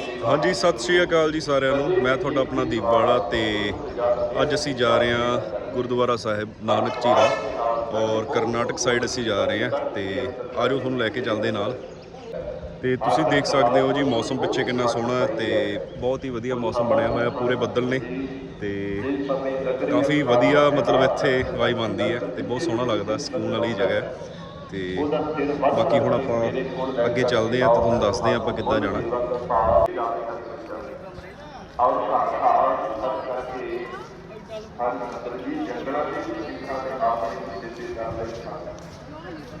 ਹਾਂਜੀ, ਸਤਿ ਸ਼੍ਰੀ ਅਕਾਲ ਜੀ ਸਾਰਿਆਂ ਨੂੰ। ਮੈਂ ਤੁਹਾਡਾ ਆਪਣਾ ਦੀਪਵਾਲਾ ਤੇ ਅੱਜ ਅਸੀਂ ਜਾ ਰਹੇ ਹਾਂ ਗੁਰਦੁਆਰਾ ਸਾਹਿਬ ਨਾਨਕ ਝੀਰਾ ਔਰ ਕਰਨਾਟਕ ਸਾਈਡ ਅਸੀਂ ਜਾ ਰਹੇ ਹਾਂ ਤੇ ਆਜੋ ਤੁਹਾਨੂੰ ਲੈ ਕੇ ਚੱਲਦੇ ਨਾਲ। ਤੇ ਤੁਸੀਂ ਦੇਖ ਸਕਦੇ ਹੋ ਜੀ, ਮੌਸਮ ਪਿੱਛੇ ਕਿੰਨਾ ਸੋਹਣਾ ਹੈ ਤੇ ਬਹੁਤ ਹੀ ਵਧੀਆ ਮੌਸਮ ਬਣਿਆ ਹੋਇਆ, ਪੂਰੇ ਬੱਦਲ ਨੇ ਤੇ ਕਾਫੀ ਵਧੀਆ ਮਤਲਬ ਇੱਥੇ ਵਾਈਬ ਆਉਂਦੀ ਹੈ ਤੇ ਬਹੁਤ ਸੋਹਣਾ ਲੱਗਦਾ ਸਕੂਨ ਵਾਲੀ ਜਗ੍ਹਾ ਹੈ। ਤੇ ਬਾਕੀ ਹੁਣ ਆਪਾਂ ਅੱਗੇ ਚੱਲਦੇ ਹਾਂ ਤੇ ਤੁਹਾਨੂੰ ਦੱਸਦੇ ਹਾਂ ਆਪਾਂ ਕਿੱਦਾਂ ਜਾਣਾ।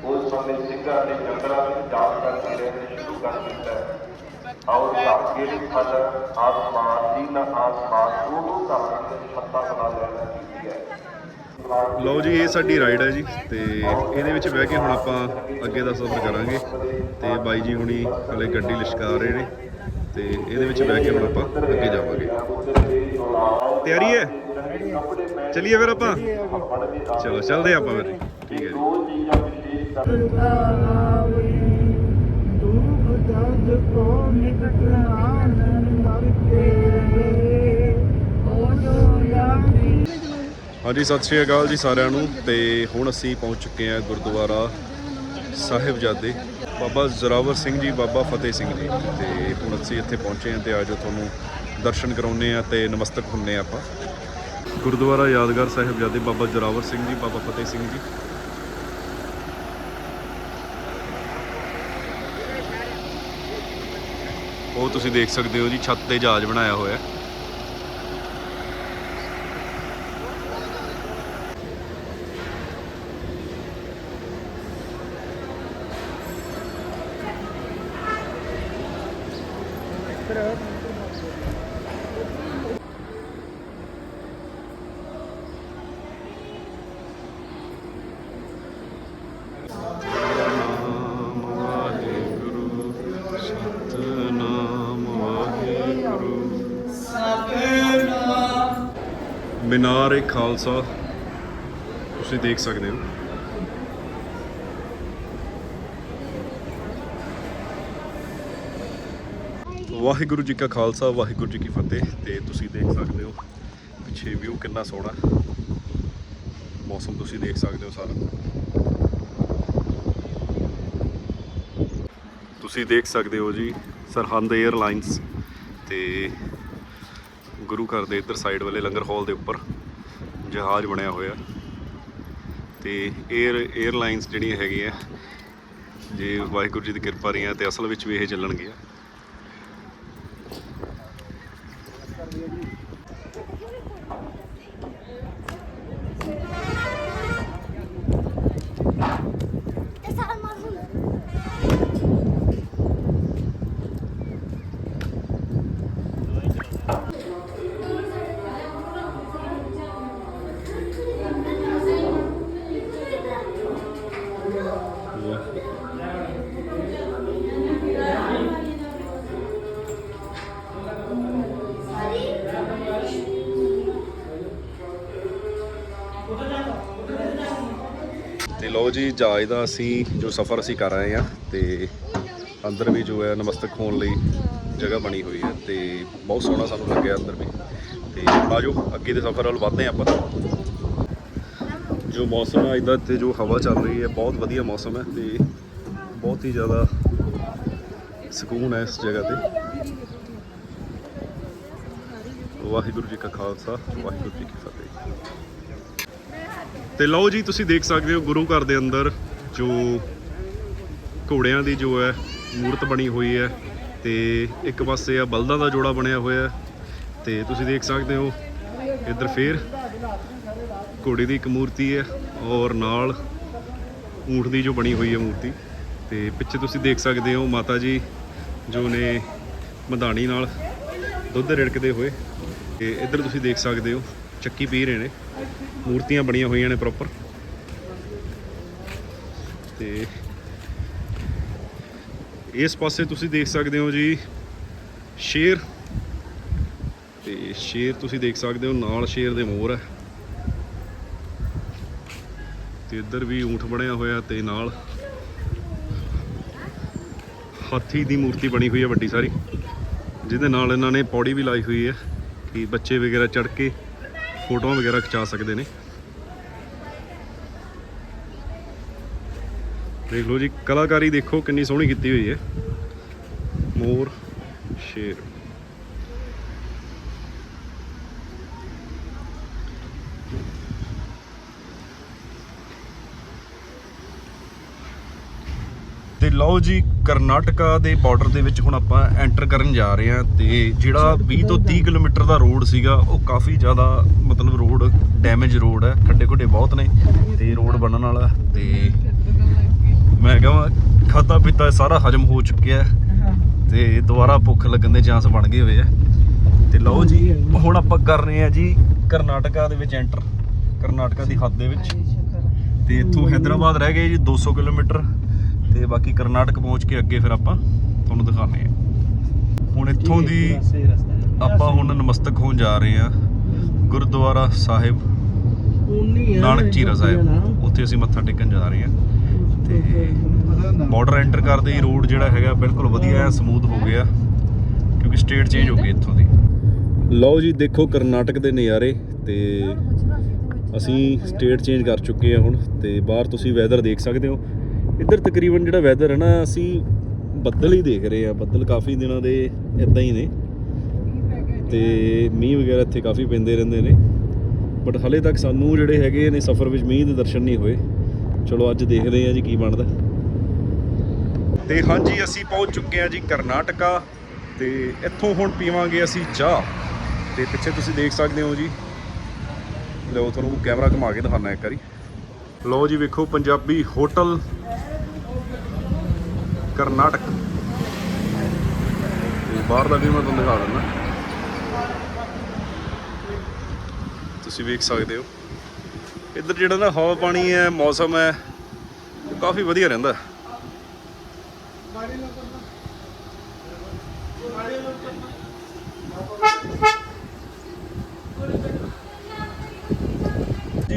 ਉਸ ਸਮੇਂ ਸਿੰਘਾਂ ਨੇ ਜੰਗਲਾਂ ਵਿੱਚ ਜਾ ਕਰ ਰਹੇ ਸ਼ੁਰੂ ਕਰ ਦਿੱਤਾ ਹੈ ਔਰ ਧਰਤੀ ਫਲ ਆਸਮਾਨ ਦੀ ਨਾ ਆਸਮਾਨ ਦੋਨੋਂ ਧਰਤੀ ਦੇ ਛੱਤਾਂ ਬਣਾ ਲੈਣਾ ਕੀਤੀ ਹੈ। ਲਓ ਜੀ, ਇਹ ਸਾਡੀ ਰਾਈਡ ਹੈ ਜੀ ਤੇ ਇਹਦੇ ਵਿੱਚ ਬਹਿ ਕੇ ਹੁਣ ਆਪਾਂ ਅੱਗੇ ਦਾ ਸਫ਼ਰ ਕਰਾਂਗੇ ਤੇ ਬਾਈ ਜੀ ਹੁਣੀ ਹਲੇ ਗੱਡੀ ਲਿਸ਼ਕਾ ਰਹੇ ਨੇ ਤੇ ਇਹਦੇ ਵਿੱਚ ਬਹਿ ਕੇ ਹੁਣ ਆਪਾਂ ਅੱਗੇ ਜਾਵਾਂਗੇ। ਤਿਆਰੀ ਹੈ? ਚਲਿਏ ਫਿਰ ਆਪਾਂ? ਚਲੋ, ਚੱਲਦੇ ਆਪਾਂ ਫਿਰ। ਠੀਕ ਹੈ ਜੀ। ਹਾਂਜੀ ਸਤਿ ਸ਼੍ਰੀ ਅਕਾਲ ਜੀ ਸਾਰਿਆਂ ਨੂੰ ਤੇ ਹੁਣ ਅਸੀਂ ਪਹੁੰਚ ਚੁੱਕੇ ਹਾਂ ਗੁਰਦੁਆਰਾ ਸਾਹਿਬਜ਼ਾਦੇ ਬਾਬਾ ਜ਼ੋਰਾਵਰ ਸਿੰਘ ਜੀ, ਬਾਬਾ ਫਤਿਹ ਸਿੰਘ ਜੀ ਤੇ ਹੁਣ ਅਸੀਂ ਇੱਥੇ ਪਹੁੰਚੇ ਹਾਂ ਤੇ ਅੱਜ ਤੁਹਾਨੂੰ ਦਰਸ਼ਨ ਕਰਾਉਨੇ ਆ ਤੇ ਨਮਸਤਕ ਹੁੰਨੇ ਆ ਆਪਾਂ। ਗੁਰਦੁਆਰਾ ਯਾਦਗਾਰ ਸਾਹਿਬਜ਼ਾਦੇ ਬਾਬਾ ਜ਼ੋਰਾਵਰ ਸਿੰਘ ਜੀ, ਬਾਬਾ ਫਤਿਹ ਸਿੰਘ ਜੀ। ਉਹ ਤੁਸੀਂ ਦੇਖ ਸਕਦੇ ਹੋ ਜੀ, ਛੱਤ ਤੇ ਜਹਾਜ਼ ਬਣਾਇਆ ਹੋਇਆ। ਹੈ ਸਤਨਾਮ ਵਾਹਿਗੁਰੂ ਸਤਨਾਮ ਵਾਹਿਗੁਰੂ ਸਤਨਾਮ ਮੀਨਾਰ-ਏ ਖਾਲਸਾ। ਤੁਸੀਂ ਦੇਖ ਸਕਦੇ ਹੋ। ਵਾਹਿਗੁਰੂ ਜੀ ਕਾ ਖਾਲਸਾ, ਵਾਹਿਗੁਰੂ ਜੀ ਕੀ ਫਤਿਹ। ਤੇ ਤੁਸੀਂ ਦੇਖ ਸਕਦੇ ਹੋ, ਪਿੱਛੇ ਵਿਊ ਕਿੰਨਾ ਸੋਹਣਾ। ਮੌਸਮ ਤੁਸੀਂ ਦੇਖ ਸਕਦੇ ਹੋ ਸਾਰਾ। ਤੁਸੀਂ ਦੇਖ ਸਕਦੇ ਹੋ ਜੀ, ਸਰਹੰਦ 에ਅਰਲਾਈਨਸ ਤੇ ਗੁਰੂ ਘਰ ਦੇ ਇੱਧਰ ਸਾਈਡ ਵਾਲੇ ਲੰਗਰ ਹਾਲ ਦੇ ਉੱਪਰ ਜਹਾਜ਼ ਬਣਿਆ ਹੋਇਆ। ਤੇ 에ਅਰ 에ਅਰਲਾਈਨਸ ਜਿਹੜੀਆਂ ਹੈਗੀਆਂ, ਜੇ ਵਾਹਿਗੁਰੂ ਜੀ ਦੀ ਕਿਰਪਾ ਰਹੀਆਂ ਤੇ ਅਸਲ ਵਿੱਚ ਵੀ ਇਹ ਚੱਲਣਗੀਆਂ। ਲਓ ਜੀ, ਜਹਾਜ਼ ਦਾ ਅਸੀਂ ਜੋ ਸਫ਼ਰ ਅਸੀਂ ਕਰ ਰਹੇ ਹਾਂ ਤੇ ਅੰਦਰ ਵੀ ਜੋ ਹੈ ਨਮਸਤਕ ਹੋਣ ਲਈ ਜਗ੍ਹਾ ਬਣੀ ਹੋਈ ਹੈ ਤੇ ਬਹੁਤ ਸੋਹਣਾ ਸਾਨੂੰ ਲੱਗਿਆ ਅੰਦਰ ਵੀ। ਤੇ ਆਜੋ, ਅੱਗੇ ਦੇ ਸਫ਼ਰ ਵੱਲ ਵਧਦੇ ਹਾਂ ਆਪਾਂ। ਜੋ ਮੌਸਮ ਹੈ ਇਦਾਂ ਤੇ ਜੋ ਹਵਾ ਚੱਲ ਰਹੀ ਹੈ, ਬਹੁਤ ਵਧੀਆ ਮੌਸਮ ਹੈ ਤੇ ਬਹੁਤ ਹੀ ਜ਼ਿਆਦਾ ਸਕੂਨ ਹੈ ਇਸ ਜਗ੍ਹਾ ਤੇ। ਵਾਹਿਗੁਰੂ ਜੀ ਕਾ ਖਾਲਸਾ, ਵਾਹਿਗੁਰੂ ਜੀ ਕੀ ਫਤਿਹ। ਤੇ ਲਓ ਜੀ, ਤੁਸੀਂ ਦੇਖ ਸਕਦੇ ਹੋ ਗੁਰੂ ਘਰ ਦੇ ਅੰਦਰ ਜੋ ਘੋੜਿਆਂ ਦੀ ਜੋ ਹੈ ਮੂਰਤ ਬਣੀ ਹੋਈ ਹੈ ਤੇ ਇੱਕ ਪਾਸੇ ਆ ਬਲਦਾਂ ਦਾ ਜੋੜਾ ਬਣਿਆ ਹੋਇਆ ਹੈ ਤੇ ਤੁਸੀਂ ਦੇਖ ਸਕਦੇ ਹੋ, ਇੱਧਰ ਫੇਰ ਘੋੜੇ ਦੀ ਇੱਕ ਮੂਰਤੀ ਹੈ ਔਰ ਨਾਲ ਊਂਠ ਦੀ ਜੋ ਬਣੀ ਹੋਈ ਹੈ ਮੂਰਤੀ ਤੇ ਪਿੱਛੇ ਤੁਸੀਂ ਦੇਖ ਸਕਦੇ ਹੋ ਮਾਤਾ ਜੀ ਜੋ ਨੇ ਮਧਾਣੀ ਨਾਲ ਦੁੱਧ ਰਿੜਕਦੇ ਹੋਏ ਤੇ ਇੱਧਰ ਤੁਸੀਂ ਦੇਖ ਸਕਦੇ ਹੋ, ਚੱਕੀ ਪੀ ਰਹੇ ਨੇ। ਮੂਰਤੀਆਂ ਬਣੀਆਂ ਹੋਈਆਂ ਨੇ ਪ੍ਰੋਪਰ ਤੇ ਇਸ ਪਾਸੇ ਤੁਸੀਂ ਦੇਖ ਸਕਦੇ ਹੋ ਜੀ ਸ਼ੇਰ। ਤੇ ਸ਼ੇਰ ਤੁਸੀਂ ਦੇਖ ਸਕਦੇ ਹੋ, ਨਾਲ ਸ਼ੇਰ ਦੇ ਮੋਰ ਹੈ। ਤੇ ਇੱਧਰ ਵੀ ਊਂਠ ਬਣਿਆ ਹੋਇਆ ਤੇ ਨਾਲ ਹਾਥੀ ਦੀ ਮੂਰਤੀ ਬਣੀ ਹੋਈ ਹੈ ਵੱਡੀ ਸਾਰੀ, ਜਿਹਦੇ ਨਾਲ ਇਹਨਾਂ ਨੇ ਪੌੜੀ ਵੀ ਲਾਈ ਹੋਈ ਹੈ ਕਿ ਬੱਚੇ ਵਗੈਰਾ ਚੜ ਕੇ ਫੋਟੋਆਂ ਵਗੈਰਾ ਖਿਚਾ ਸਕਦੇ ਨੇ। ਦੇਖ ਲਓ ਜੀ, ਕਲਾਕਾਰੀ ਦੇਖੋ ਕਿੰਨੀ ਸੋਹਣੀ ਕੀਤੀ ਹੋਈ ਹੈ। ਮੋਰ ਸ਼ੇਰ ਤੇ ਲਓ ਜੀ ਕਰਨਾਟਕਾ ਦੇ ਬਾਰਡਰ ਦੇ ਵਿੱਚ ਹੁਣ ਆਪਾਂ ਐਂਟਰ ਕਰਨ ਜਾ ਰਹੇ ਹਾਂ ਤੇ ਜਿਹੜਾ 20 ਤੋਂ 30 ਕਿਲੋਮੀਟਰ ਦਾ ਰੋਡ ਸੀਗਾ ਉਹ ਕਾਫੀ ਜ਼ਿਆਦਾ ਮਤਲਬ ਰੋਡ ਡੈਮੇਜ ਰੋਡ ਹੈ ਖੱਡੇ ਖੁੱਡੇ ਬਹੁਤ ਨੇ ਤੇ ਰੋਡ ਬਣਨ ਵਾਲਾ ਤੇ ਮੈਂ ਕਹਾਂ ਖਾਦਾ ਪੀਤਾ ਸਾਰਾ ਹਜਮ ਹੋ ਚੁੱਕਿਆ ਤੇ ਦੁਬਾਰਾ ਭੁੱਖ ਲੱਗਣ ਦੇ ਚਾਂਸ ਬਣ ਗਏ ਹੋਏ ਆ। ਤੇ ਲਓ ਜੀ ਹੁਣ ਆਪਾਂ ਕਰ ਰਹੇ ਆ ਜੀ ਕਰਨਾਟਕਾ ਦੇ ਵਿੱਚ ਐਂਟਰ ਕਰਨਾਟਕਾ ਦੀ ਹੱਦ ਦੇ ਵਿੱਚ। ਤੇ ਇੱਥੋਂ ਹੈਦਰਾਬਾਦ ਰਹਿ ਗਏ ਜੀ 200 ਕਿਲੋਮੀਟਰ। ਤੇ ਬਾਕੀ ਕਰਨਾਟਕ ਪਹੁੰਚ ਕੇ ਅੱਗੇ ਫਿਰ ਆਪਾਂ ਤੁਹਾਨੂੰ ਦਿਖਾਣੇ ਆ ਹੁਣ ਇੱਥੋਂ ਦੀ ਆਪਾਂ ਹੁਣ ਨਮਸਤਕ ਹੋਣ ਜਾ ਰਹੇ ਆ ਗੁਰਦੁਆਰਾ ਸਾਹਿਬ, ਨਾਨਕ ਚੀਰਾ ਸਾਹਿਬ। ਉੱਥੇ ਅਸੀਂ ਮੱਥਾ ਟੇਕਣ ਜਾ ਰਹੇ ਆ ਤੇ ਬਾਰਡਰ ਐਂਟਰ ਕਰਦੇ ਹੀ ਰੋਡ ਜਿਹੜਾ ਹੈਗਾ ਬਿਲਕੁਲ ਵਧੀਆ ਹੈ ਸਮੂਥ ਹੋ ਗਿਆ, ਕਿਉਂਕਿ ਸਟੇਟ ਚੇਂਜ ਹੋ ਗਈ ਇੱਥੋਂ ਦੀ। ਲਓ ਜੀ, ਦੇਖੋ ਕਰਨਾਟਕ ਦੇ ਨਜ਼ਾਰੇ ਤੇ ਅਸੀਂ ਸਟੇਟ ਚੇਂਜ ਕਰ ਚੁੱਕੇ ਆ ਹੁਣ ਤੇ ਬਾਹਰ ਤੁਸੀਂ ਵੈਦਰ ਦੇਖ ਸਕਦੇ ਹੋ। ਇੱਧਰ ਤਕਰੀਬਨ ਜਿਹੜਾ ਵੈਦਰ ਹੈ ਨਾ, ਅਸੀਂ ਬੱਦਲ ਹੀ ਦੇਖ ਰਹੇ ਆ ਬੱਦਲ ਕਾਫੀ ਦਿਨਾਂ ਦੇ ਇਦਾਂ ਹੀ ਨੇ। ਤੇ ਮੀਂਹ ਵਗੈਰਾ ਇੱਥੇ ਕਾਫੀ ਪੈਂਦੇ ਰਹਿੰਦੇ ਨੇ। ਬਟ ਹਲੇ ਤੱਕ ਸਾਨੂੰ ਜਿਹੜੇ ਹੈਗੇ ਨੇ ਸਫ਼ਰ ਵਿੱਚ ਮੀਂਹ ਦੇ ਦਰਸ਼ਨ ਨਹੀਂ ਹੋਏ। ਚਲੋ, ਅੱਜ ਦੇਖਦੇ ਆ ਜੀ ਕੀ ਬਣਦਾ। ਤੇ ਹਾਂਜੀ, ਅਸੀਂ ਪਹੁੰਚ ਚੁੱਕੇ ਆ ਜੀ ਕਰਨਾਟਕਾ। ਤੇ ਇੱਥੋਂ ਹੁਣ ਪੀਵਾਂਗੇ ਅਸੀਂ ਚਾਹ। ਤੇ ਪਿੱਛੇ ਤੁਸੀਂ ਦੇਖ ਸਕਦੇ ਹੋ ਜੀ। ਲਓ, ਤੁਹਾਨੂੰ ਕੈਮਰਾ ਘੁਮਾ ਕੇ ਦਿਖਾਣਾ ਇੱਕ ਵਾਰੀ। ਲਓ ਜੀ ਵੇਖੋ, ਪੰਜਾਬੀ ਹੋਟਲ, ਕਰਨਾਟਕ। ਬਾਹਰ ਦਾ ਵੀ ਮੈਂ ਤੁਹਾਨੂੰ ਦਿਖਾ ਦਿੰਦਾ। ਤੁਸੀਂ ਵੇਖ ਸਕਦੇ ਹੋ। ਇੱਧਰ ਜਿਹੜਾ ਨਾ ਹਵਾ ਪਾਣੀ ਹੈ, ਮੌਸਮ ਹੈ ਉਹ ਕਾਫੀ ਵਧੀਆ ਰਹਿੰਦਾ ਹੈ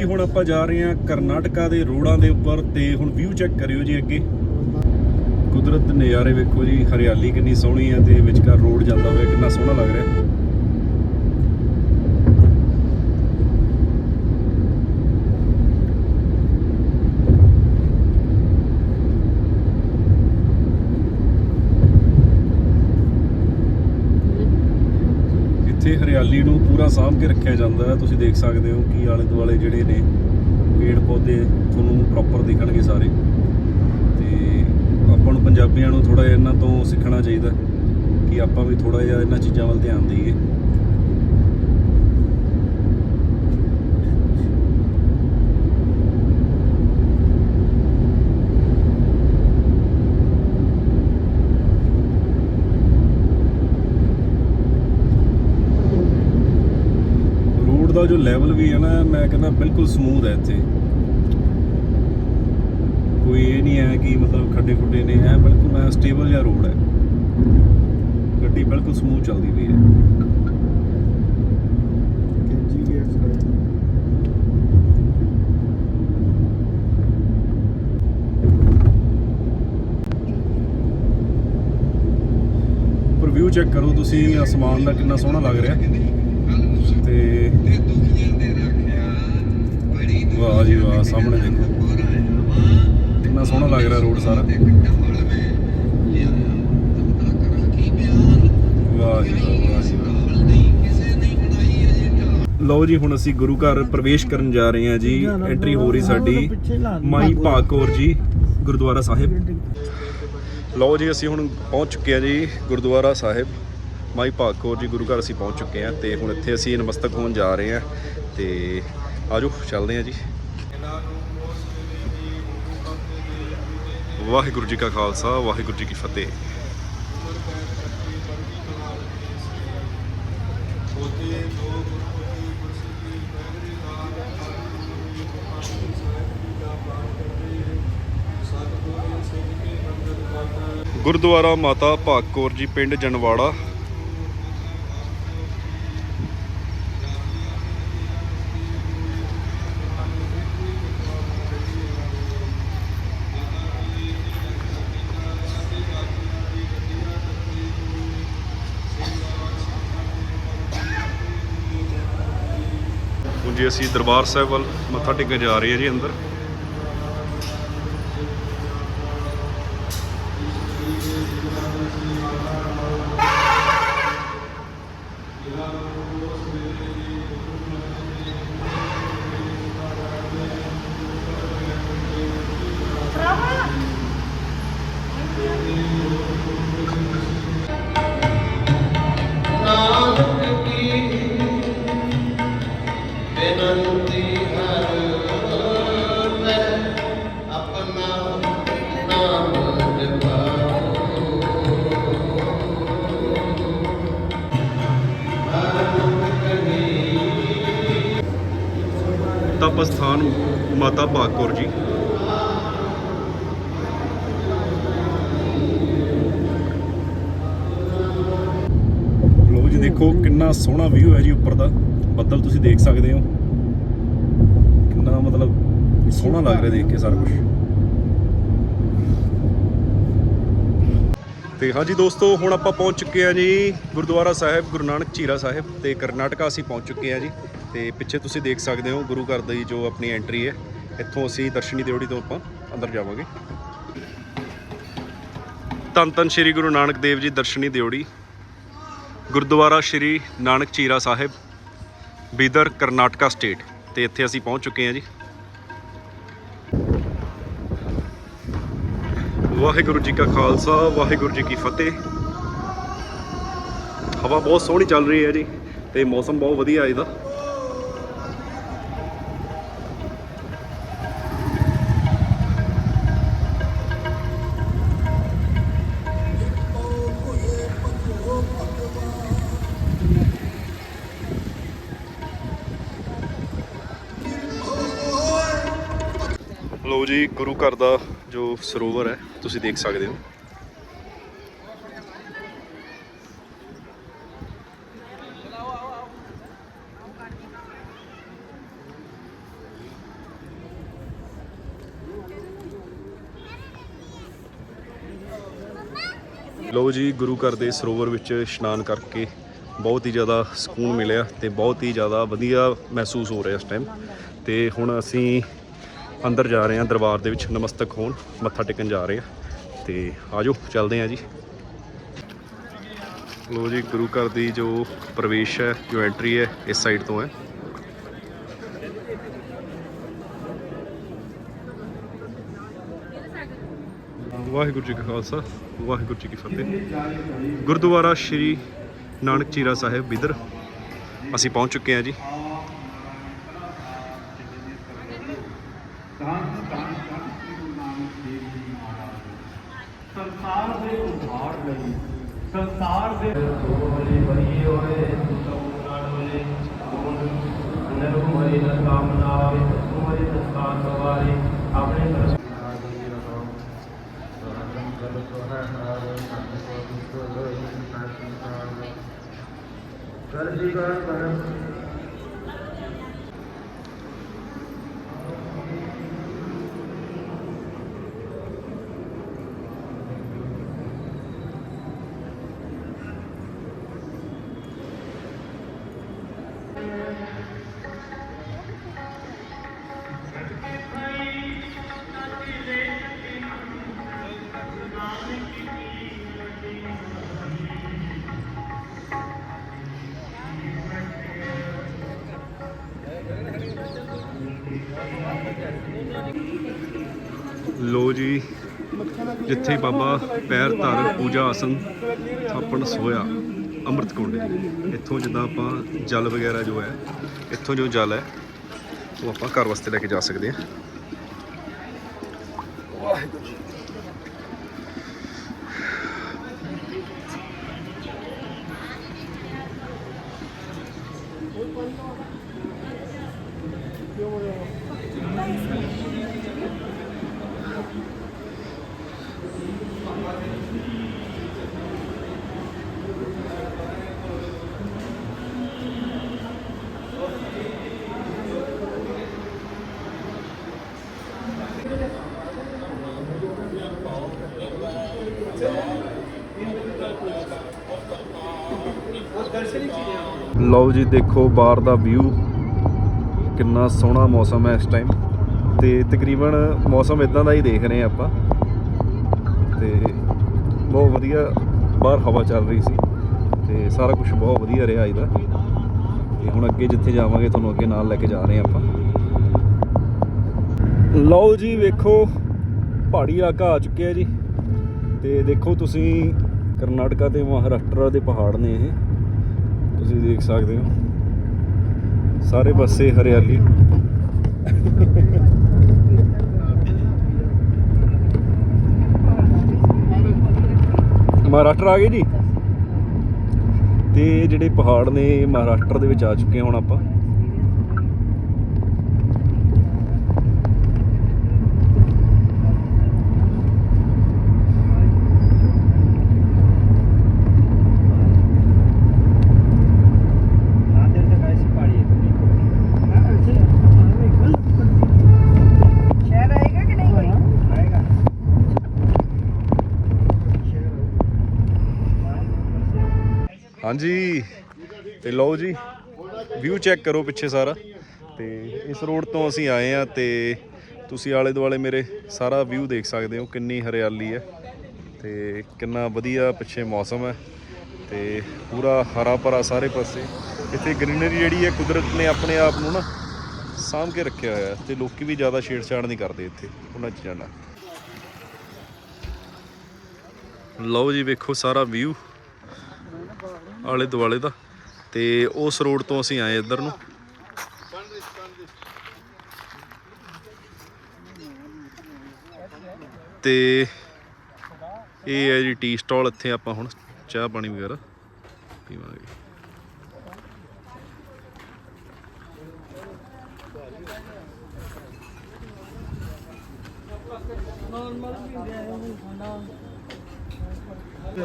ਜੀ, ਹੁਣ ਆਪਾਂ ਜਾ ਰਹੇ ਹਾਂ ਕਰਨਾਟਕਾ ਦੇ ਰੋਡਾਂ ਦੇ ਉੱਪਰ ਤੇ ਹੁਣ ਵਿਊ ਚੈੱਕ ਕਰਿਓ ਜੀ ਅੱਗੇ। ਕੁਦਰਤ ਨਜ਼ਾਰੇ ਵੇਖੋ ਜੀ, ਹਰਿਆਲੀ ਕਿੰਨੀ ਸੋਹਣੀ ਹੈ ਤੇ ਵਿਚਕਾਰ ਰੋਡ ਜਾਂਦਾ ਹੋਇਆ ਕਿੰਨਾ ਸੋਹਣਾ ਲੱਗ ਰਿਹਾ ਇੱਥੇ ਹਰਿਆਲੀ ਨੂੰ ਪੂਰਾ ਸਾਂਭ ਕੇ ਰੱਖਿਆ ਜਾਂਦਾ ਹੈ। ਤੁਸੀਂ ਦੇਖ ਸਕਦੇ ਹੋ ਕਿ ਆਲੇ ਦੁਆਲੇ ਜਿਹੜੇ ਨੇ ਪੇੜ ਪੌਦੇ ਤੁਹਾਨੂੰ ਪ੍ਰੋਪਰ ਦਿਖਣਗੇ ਸਾਰੇ। ਤੇ ਆਪਾਂ ਨੂੰ ਪੰਜਾਬੀਆਂ ਨੂੰ ਥੋੜਾ ਜਿਹਾ ਇਹਨਾਂ ਤੋਂ ਸਿੱਖਣਾ ਚਾਹੀਦਾ ਕਿ ਆਪਾਂ ਵੀ ਥੋੜਾ ਜਿਹਾ ਇਹਨਾਂ ਚੀਜ਼ਾਂ ਵੱਲ ਧਿਆਨ ਦੇਈਏ ਰੋਡ ਦਾ ਜੋ ਲੈਵਲ ਵੀ ਹੈ ਨਾ ਮੈਂ ਕਹਿੰਦਾ ਬਿਲਕੁਲ ਸਮੂਥ ਹੈ ਇੱਥੇ। ਕੋਈ ਇਹ ਨਹੀਂ ਹੈ ਕਿ ਮਤਲਬ ਖੱਡੇ ਖੁੱਡੇ ਨੇ ਹੈ ਬਿਲਕੁਲ ਮੈਂ ਸਟੇਬਲ ਜਿਹਾ ਰੋਡ ਹੈ। ਗੱਡੀ ਬਿਲਕੁਲ ਸਮੂਥ ਚੱਲਦੀ ਪਈ ਹੈ। ਪਰ ਵਿਊ ਚੈੱਕ ਕਰੋ ਤੁਸੀਂ ਅਸਮਾਨ ਦਾ ਕਿੰਨਾ ਸੋਹਣਾ ਲੱਗ ਰਿਹਾ। ਤੇ ਵਾਹ ਜੀ ਵਾਹ ਸਾਹਮਣੇ ਦੇਖੋ। ਕਿੰਨਾ ਸੋਹਣਾ ਲੱਗ ਰਿਹਾ ਰੋਡ ਸਾਰਾ। ਵਾਹ ਜੀ ਵਾਹ ਵਾਹ ਜੀ ਵਾਹ। ਲਓ ਜੀ ਹੁਣ ਅਸੀਂ ਗੁਰੂ ਘਰ ਪ੍ਰਵੇਸ਼ ਕਰਨ ਜਾ ਰਹੇ ਹਾਂ ਜੀ। ਐਂਟਰੀ ਹੋ ਰਹੀ ਸਾਡੀ ਮਾਈ ਭਾਗੌਰ ਜੀ ਗੁਰਦੁਆਰਾ ਸਾਹਿਬ। ਲਓ ਜੀ ਅਸੀਂ ਹੁਣ ਪਹੁੰਚ ਚੁੱਕੇ ਹਾਂ ਜੀ ਗੁਰਦੁਆਰਾ ਸਾਹਿਬ। ਮਾਈ ਭਾਗੌਰ ਜੀ ਗੁਰੂ ਘਰ ਅਸੀਂ ਪਹੁੰਚ ਚੁੱਕੇ ਹਾਂ ਤੇ ਹੁਣ ਇੱਥੇ ਅਸੀਂ ਨਮਸਤਕ ਹੋਣ ਜਾ ਰਹੇ ਹਾਂ ਤੇ ਆਜੋ, ਚੱਲਦੇ ਹਾਂ ਜੀ। ਵਾਹਿਗੁਰੂ ਜੀ ਕਾ ਖਾਲਸਾ, ਵਾਹਿਗੁਰੂ ਜੀ ਕੀ ਫਤਿਹ। ਗੁਰਦੁਆਰਾ ਮਾਤਾ ਭਾਗ ਕੌਰ ਜੀ, ਪਿੰਡ ਜਨਵਾੜਾ। ਜੀ ਅਸੀਂ ਦਰਬਾਰ ਸਾਹਿਬ ਵੱਲ ਮੱਥਾ ਟੇਕਣ ਜਾ ਰਹੇ ਹਾਂ ਜੀ ਅੰਦਰ। ਤਪ ਸਥਾਨ ਮਾਤਾ ਭਾਗਕੌਰ ਜੀ। ਲੋ ਜੀ ਦੇਖੋ ਕਿੰਨਾ ਸੋਹਣਾ ਵਿਊ ਹੈ ਜੀ ਉੱਪਰ ਦਾ। ਬੱਦਲ ਤੁਸੀਂ ਦੇਖ ਸਕਦੇ ਹੋ। ਕਿੰਨਾ ਮਤਲਬ ਸੋਹਣਾ ਲੱਗ ਰਿਹਾ ਦੇਖ ਕੇ ਸਾਰਾ ਕੁਝ ਤੇ ਹਾਂਜੀ ਦੋਸਤੋ, ਹੁਣ ਆਪਾਂ ਪਹੁੰਚ ਚੁੱਕੇ ਹਾਂ ਜੀ ਗੁਰਦੁਆਰਾ ਸਾਹਿਬ, ਗੁਰੂ ਨਾਨਕ ਝੀਰਾ ਸਾਹਿਬ ਤੇ ਕਰਨਾਟਕਾ ਅਸੀਂ ਪਹੁੰਚ ਚੁੱਕੇ ਹਾਂ ਜੀ। ਤੇ ਪਿੱਛੇ ਤੁਸੀਂ ਦੇਖ ਸਕਦੇ ਹੋ ਗੁਰੂ ਘਰ ਦੀ ਜੋ ਆਪਣੀ ਐਂਟਰੀ ਹੈ, ਇੱਥੋਂ ਅਸੀਂ ਦਰਸ਼ਨੀ ਦਿਓੜੀ ਤੋਂ ਆਪਾਂ ਅੰਦਰ ਜਾਵਾਂਗੇ। ਧੰਨ ਧੰਨ ਸ਼੍ਰੀ ਗੁਰੂ ਨਾਨਕ ਦੇਵ ਜੀ ਦਰਸ਼ਨੀ ਦਿਓੜੀ। ਗੁਰਦੁਆਰਾ ਸ਼੍ਰੀ ਨਾਨਕ ਚੀਰਾ ਸਾਹਿਬ, ਬੀਦਰ ਕਰਨਾਟਕਾ ਸਟੇਟ ਤੇ ਇੱਥੇ ਅਸੀਂ ਪਹੁੰਚ ਚੁੱਕੇ ਹਾਂ ਜੀ। ਵਾਹਿਗੁਰੂ ਜੀ ਕਾ ਖਾਲਸਾ, ਵਾਹਿਗੁਰੂ ਜੀ ਕੀ ਫਤਿਹ। ਹਵਾ ਬਹੁਤ ਸੋਹਣੀ ਚੱਲ ਰਹੀ ਹੈ ਜੀ, ਤੇ ਮੌਸਮ ਬਹੁਤ ਵਧੀਆ ਇਹਦਾ। ਗੁਰੂ ਘਰ ਦਾ ਜੋ ਸਰੋਵਰ ਹੈ, ਤੁਸੀਂ ਦੇਖ ਸਕਦੇ ਹੋ। ਲੋ ਜੀ, ਗੁਰੂ ਘਰ ਦੇ ਸਰੋਵਰ ਵਿੱਚ ਇਸ਼ਨਾਨ ਕਰਕੇ ਬਹੁਤ ਹੀ ਜ਼ਿਆਦਾ ਸਕੂਨ ਮਿਲਿਆ ਤੇ ਬਹੁਤ ਹੀ ਜ਼ਿਆਦਾ ਵਧੀਆ ਮਹਿਸੂਸ ਹੋ ਰਿਹਾ ਇਸ ਟਾਈਮ ਤੇ ਹੁਣ ਅਸੀਂ ਅੰਦਰ ਜਾ ਰਹੇ ਹਾਂ, ਦਰਬਾਰ ਦੇ ਵਿੱਚ ਨਮਸਤਕ ਹੋਣ, ਮੱਥਾ ਟੇਕਣ ਜਾ ਰਹੇ ਹਾਂ ਤੇ ਆਜੋ, ਚੱਲਦੇ ਹਾਂ ਜੀ। ਲੋ ਜੀ, ਗੁਰੂ ਘਰ ਦੀ ਜੋ ਪ੍ਰਵੇਸ਼ ਹੈ, ਜੋ ਐਂਟਰੀ ਹੈ, ਇਸ ਸਾਈਡ ਤੋਂ ਹੈ। ਵਾਹਿਗੁਰੂ ਜੀ ਕਾ ਖਾਲਸਾ, ਵਾਹਿਗੁਰੂ ਜੀ ਕੀ ਫਤਿਹ। ਗੁਰਦੁਆਰਾ ਸ਼੍ਰੀ ਨਾਨਕ ਚੀਰਾ ਸਾਹਿਬ ਬਿਦਰ, ਅਸੀਂ ਪਹੁੰਚ ਚੁੱਕੇ ਹਾਂ ਜੀ ਸੰਸਾਰ ਦੇ ਉਧਾਰ ਲਈ ਸੰਸਾਰ ਦੇ ਹੋਲੇ ਬਣੀ ਹੋਏ ਸੁਤੋਨਾਲ ਹੋਲੇ ਅੰਦਰ ਹਮਾਰੀ ਨਾ ਕਾਮਨਾ ਆਵੇ ਤੁਮਰੀ ਦਸਤਾਨ ਸਵਾਰੇ ਆਪਣੇ ਪ੍ਰਸ ਕਰ ਲੋ ਜੀ, ਜਿੱਥੇ ਬਾਬਾ ਪੈਰ ਧਰ ਪੂਜਾ ਆਸਨ ਥਾਪਣ ਸੋਇਆ ਅੰਮ੍ਰਿਤ ਕੁੰਡ ਜੀ। ਇੱਥੋਂ ਜਿੱਦਾਂ ਆਪਾਂ ਜਲ ਵਗੈਰਾ ਜੋ ਹੈ, ਇੱਥੋਂ ਜੋ ਜਲ ਹੈ, ਉਹ ਆਪਾਂ ਘਰ ਵਾਸਤੇ ਲੈ ਕੇ ਜਾ ਸਕਦੇ ਹਾਂ। ਲਓ ਜੀ, ਦੇਖੋ ਬਾਹਰ ਦਾ ਵਿਊ ਕਿੰਨਾ ਸੋਹਣਾ ਮੌਸਮ ਹੈ ਇਸ ਟਾਈਮ ਤੇ ਤਕਰੀਬਨ ਮੌਸਮ ਇਦਾਂ ਦਾ ਹੀ ਦੇਖ ਰਹੇ ਆਪਾਂ। ਤੇ ਬਹੁਤ ਵਧੀਆ ਬਾਹਰ ਹਵਾ ਚੱਲ ਰਹੀ ਸੀ। ਤੇ ਸਾਰਾ ਕੁਝ ਬਹੁਤ ਵਧੀਆ ਰਿਹਾ ਇਹਦਾ। ਦਾ ਤੇ ਹੁਣ ਅੱਗੇ ਜਿੱਥੇ ਜਾਵਾਂਗੇ, ਤੁਹਾਨੂੰ ਅੱਗੇ ਨਾਲ ਲੈ ਕੇ ਜਾ ਰਹੇ ਹਾਂ ਆਪਾਂ। ਲਓ ਜੀ, ਵੇਖੋ, ਪਹਾੜੀ ਇਲਾਕਾ ਆ ਚੁੱਕਿਆ ਜੀ। ਤੇ ਦੇਖੋ ਤੁਸੀਂ, ਕਰਨਾਟਕਾ ਤੇ ਮਹਾਰਾਸ਼ਟਰ ਦੇ ਪਹਾੜ ਨੇ ਇਹ। ਤੁਸੀਂ ਦੇਖ ਸਕਦੇ ਹੋ। ਸਾਰੇ ਪਾਸੇ ਹਰਿਆਲੀ। ਮਹਾਰਾਸ਼ਟਰ ਆ ਗਏ ਜੀ। ਤੇ ਜਿਹੜੇ ਪਹਾੜ ਨੇ ਮਹਾਰਾਸ਼ਟਰ ਦੇ ਵਿੱਚ ਆ ਚੁੱਕੇ ਹਾਂ ਹੁਣ ਆਪਾਂ। ਹਾਂਜੀ। ਤੇ ਲਓ ਜੀ ਵਿਊ ਚੈੱਕ ਕਰੋ ਪਿੱਛੇ ਸਾਰਾ। ਤੇ ਇਸ ਰੋਡ ਤੋਂ ਅਸੀਂ ਆਏ ਆ ਤੇ ਤੁਸੀਂ ਆਲੇ ਦੁਆਲੇ ਮੇਰੇ ਸਾਰਾ ਵਿਊ ਦੇਖ ਸਕਦੇ ਹੋ ਕਿੰਨੀ ਹਰਿਆਲੀ ਹੈ ਤੇ ਕਿੰਨਾ ਵਧੀਆ ਪਿੱਛੇ ਮੌਸਮ ਹੈ ਤੇ ਪੂਰਾ ਹਰਾ ਭਰਾ ਸਾਰੇ ਪਾਸੇ। ਇੱਥੇ ਗ੍ਰੀਨਰੀ ਜਿਹੜੀ ਹੈ ਕੁਦਰਤ ਨੇ ਆਪਣੇ ਆਪ ਨੂੰ ਨਾ ਸਾਂਭ ਕੇ ਰੱਖਿਆ ਹੋਇਆ ਹੈ ਤੇ ਲੋਕੀ ਵੀ ਜ਼ਿਆਦਾ ਛੇੜਛਾੜ ਨਹੀਂ ਕਰਦੇ ਇੱਥੇ ਉਹਨਾਂ ਚੀਜ਼ਾਂ ਨਾਲ। ਲਓ ਜੀ, ਵੇਖੋ ਸਾਰਾ ਵਿਊ ਆਲੇ ਦੁਆਲੇ ਦਾ। ਤੇ ਉਸ ਰੋਡ ਤੋਂ ਅਸੀਂ ਆਏ ਇੱਧਰ ਨੂੰ। ਤੇ ਇਹ ਹੈ ਜੀ ਟੀ ਸਟਾਲ। ਇੱਥੇ ਆਪਾਂ ਹੁਣ ਚਾਹ ਪਾਣੀ ਵਗੈਰਾ ਪੀਵਾਂਗੇ।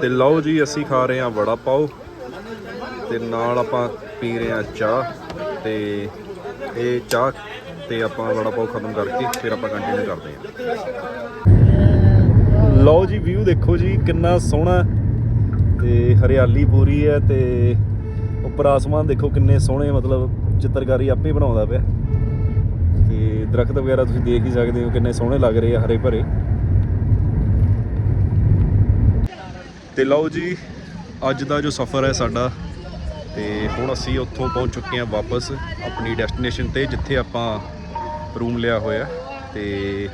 ਤੇ ਲਓ ਜੀ, ਅਸੀਂ ਖਾ ਰਹੇ ਹਾਂ ਵੜਾ ਪਾਓ। ਤੇ ਨਾਲ ਆਪਾਂ ਪੀ ਰਹੇ ਹਾਂ ਚਾਹ ਤੇ ਇਹ ਚਾਹ ਤੇ ਆਪਾਂ ਵੜਾ ਪਾਓ ਖਤਮ ਕਰਕੇ ਫਿਰ ਆਪਾਂ ਕੰਟੀਨਿਊ ਕਰਦੇ ਹਾਂ। ਲਓ ਜੀ ਵਿਊ ਦੇਖੋ ਜੀ, ਕਿੰਨਾ ਸੋਹਣਾ ਤੇ ਹਰਿਆਲੀ ਪੂਰੀ ਹੈ ਤੇ ਉੱਪਰ ਆਸਮਾਨ ਦੇਖੋ ਕਿੰਨੇ ਸੋਹਣੇ, ਮਤਲਬ ਚਿੱਤਰਕਾਰੀ ਆਪੇ ਬਣਾਉਂਦਾ ਪਿਆ। ਤੇ ਦਰਖਤ ਵਗੈਰਾ ਤੁਸੀਂ ਦੇਖ ਹੀ ਸਕਦੇ ਹੋ ਕਿੰਨੇ ਸੋਹਣੇ ਲੱਗ ਰਹੇ ਆ ਹਰੇ ਭਰੇ। ਤੇ ਲਓ ਜੀ ਅੱਜ ਦਾ ਜੋ ਸਫ਼ਰ ਹੈ ਸਾਡਾ ਤੇ ਹੁਣ ਅਸੀਂ ਉੱਥੋਂ ਪਹੁੰਚ ਚੁੱਕੇ ਹਾਂ ਵਾਪਸ ਆਪਣੀ ਡੈਸਟੀਨੇਸ਼ਨ ਤੇ, ਜਿੱਥੇ ਆਪਾਂ ਰੂਮ ਲਿਆ ਹੋਇਆ ਤੇ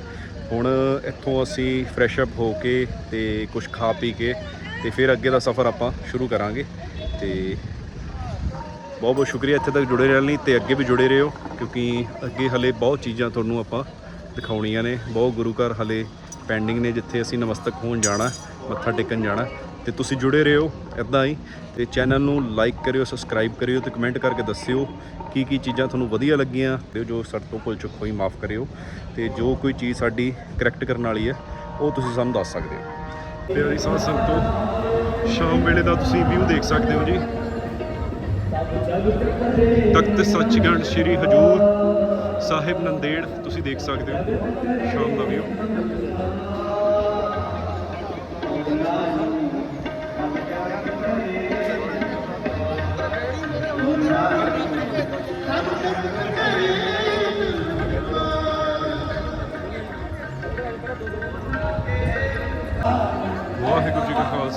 ਹੁਣ ਇੱਥੋਂ ਅਸੀਂ ਫਰੈਸ਼ ਅਪ ਹੋ ਕੇ ਤੇ ਕੁਝ ਖਾ ਪੀ ਕੇ ਤੇ ਫਿਰ ਅੱਗੇ ਦਾ ਸਫ਼ਰ ਆਪਾਂ ਸ਼ੁਰੂ ਕਰਾਂਗੇ। ਤੇ ਬਹੁਤ ਬਹੁਤ ਸ਼ੁਕਰੀਆ ਇੱਥੇ ਤੱਕ ਜੁੜੇ ਰਹਿਣ ਲਈ ਤੇ ਅੱਗੇ ਵੀ ਜੁੜੇ ਰਹੋ, ਕਿਉਂਕਿ ਅੱਗੇ ਹਲੇ ਬਹੁਤ ਚੀਜ਼ਾਂ ਤੁਹਾਨੂੰ ਆਪਾਂ ਦਿਖਾਉਣੀਆਂ ਨੇ। ਬਹੁਤ ਗੁਰੂ ਘਰ ਹਲੇ ਪੈਂਡਿੰਗ ਨੇ, ਜਿੱਥੇ ਅਸੀਂ ਨਮਸਤਕ ਹੋਣ ਜਾਣਾ, ਮੱਥਾ ਟੇਕਣ ਜਾਣਾ। ਤੇ ਤੁਸੀਂ ਜੁੜੇ ਰਹੋ ਇਦਾਂ ਹੀ ਤੇ ਚੈਨਲ ਨੂੰ ਲਾਈਕ ਕਰਿਓ ਸਬਸਕ੍ਰਾਈਬ ਕਰਿਓ ਤੇ ਕਮੈਂਟ ਕਰਕੇ ਦੱਸਿਓ ਕੀ ਕੀ ਚੀਜ਼ਾਂ ਤੁਹਾਨੂੰ ਵਧੀਆ ਲੱਗੀਆਂ ਤੇ ਜੋ ਸਾਡੇ ਤੋਂ ਭੁੱਲ ਚੁੱਕ ਹੋਈ ਮਾਫ ਕਰਿਓ ਤੇ ਜੋ ਕੋਈ ਚੀਜ਼ ਸਾਡੀ ਕਰੈਕਟ ਕਰਨ ਵਾਲੀ ਹੈ, ਉਹ ਤੁਸੀਂ ਸਾਨੂੰ ਦੱਸ ਸਕਦੇ ਹੋ। ਪਿਆਰੀ ਸਾਧ ਸੰਗਤੋ ਸ਼ਾਮ ਵੇਲੇ ਦਾ ਤੁਸੀਂ ਵਿਊ ਦੇਖ ਸਕਦੇ ਹੋ ਜੀ। ਤਖਤ ਸੱਚਖੰਡ ਸ੍ਰੀ ਹਜੂਰ ਸਾਹਿਬ ਨੰਦੇੜ, ਤੁਸੀਂ ਦੇਖ ਸਕਦੇ ਹੋ ਸ਼ਾਮ ਦਾ ਵਿਊ